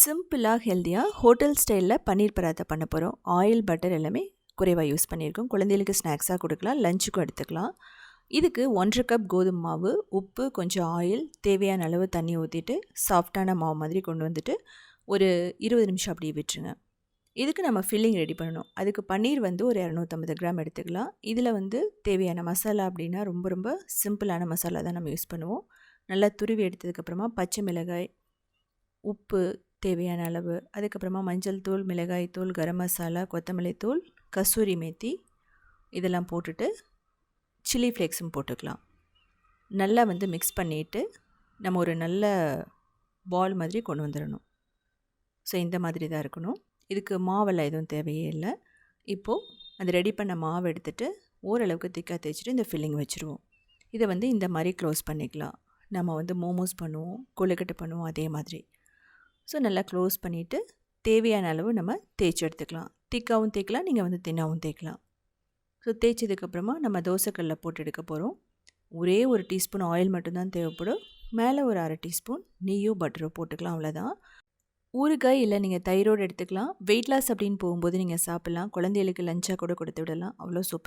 சிம்பிளாக ஹெல்த்தியாக ஹோட்டல் ஸ்டைலில் பன்னீர் பராத்தா பண்ண போகிறோம் ஆயில் பட்டர் எல்லாமே குறைவாக யூஸ் பண்ணியிருக்கோம். குழந்தைகளுக்கு ஸ்நாக்ஸாக கொடுக்கலாம் லஞ்சுக்கும் எடுத்துக்கலாம். இதுக்கு ஒன்றரை கப் கோதுமை மாவு உப்பு கொஞ்சம் ஆயில் தேவையான அளவு தண்ணி ஊற்றிட்டு சாஃப்டான மாவு மாதிரி கொண்டு வந்துட்டு ஒரு இருபது நிமிஷம் அப்படியே விட்டுருங்க. இதுக்கு நம்ம ஃபில்லிங் ரெடி பண்ணணும். அதுக்கு பன்னீர் வந்து ஒரு இரநூத்தம்பது கிராம் எடுத்துக்கலாம். இதில் வந்து தேவையான மசாலா அப்படின்னா ரொம்ப ரொம்ப சிம்பிளான மசாலா தான் நம்ம யூஸ் பண்ணுவோம். நல்லா துருவி எடுத்ததுக்கப்புறமா பச்சை மிளகாய் உப்பு தேவையான அளவு. அதுக்கப்புறமா மஞ்சள் தூள் மிளகாய் தூள் கரம் மசாலா கொத்தமல்லி தூள் கசூரி மேத்தி இதெல்லாம் போட்டுட்டு சில்லி ஃப்ளேக்ஸும் போட்டுக்கலாம். நல்லா வந்து மிக்ஸ் பண்ணிவிட்டு நம்ம ஒரு நல்ல பால் மாதிரி கொண்டு வந்துடணும். ஸோ இந்த மாதிரி தான் இருக்கணும். இதுக்கு மாவெல்லாம் எதுவும் தேவையே இல்லை. இப்போது அது ரெடி பண்ண மாவு எடுத்துகிட்டு ஓரளவுக்கு திக்காக தேய்ச்சிட்டு இந்த ஃபில்லிங் வச்சுருவோம். இதை வந்து இந்த மாதிரி க்ளோஸ் பண்ணிக்கலாம். நம்ம வந்து மோமோஸ் பண்ணுவோம் கொழுக்கட்டை பண்ணுவோம் அதே மாதிரி. ஸோ நல்லா க்ளோஸ் பண்ணிவிட்டு தேவையான அளவு நம்ம தேய்ச்சி எடுத்துக்கலாம். திக்காகவும் தேய்க்கலாம் நீங்கள் வந்து தின்னாகவும் தேய்க்கலாம். ஸோ தேய்ச்சதுக்கப்புறமா நம்ம தோசைக்கல்லில் போட்டு எடுக்க போகிறோம் ஒரே ஒரு டீஸ்பூன் ஆயில் மட்டும்தான் தேவைப்படும். மேலே ஒரு அரை டீஸ்பூன் நெய்யோ பட்டரோ போட்டுக்கலாம் அவ்வளோதான் ஊறுகாய் இல்லை நீங்கள் தயிரோடு எடுத்துக்கலாம். வெயிட் லாஸ் அப்படின்னு போகும்போது நீங்கள் சாப்பிட்லாம். குழந்தைகளுக்கு லஞ்சாக கூட கொடுத்து விடலாம். அவ்வளோ சூப்பராக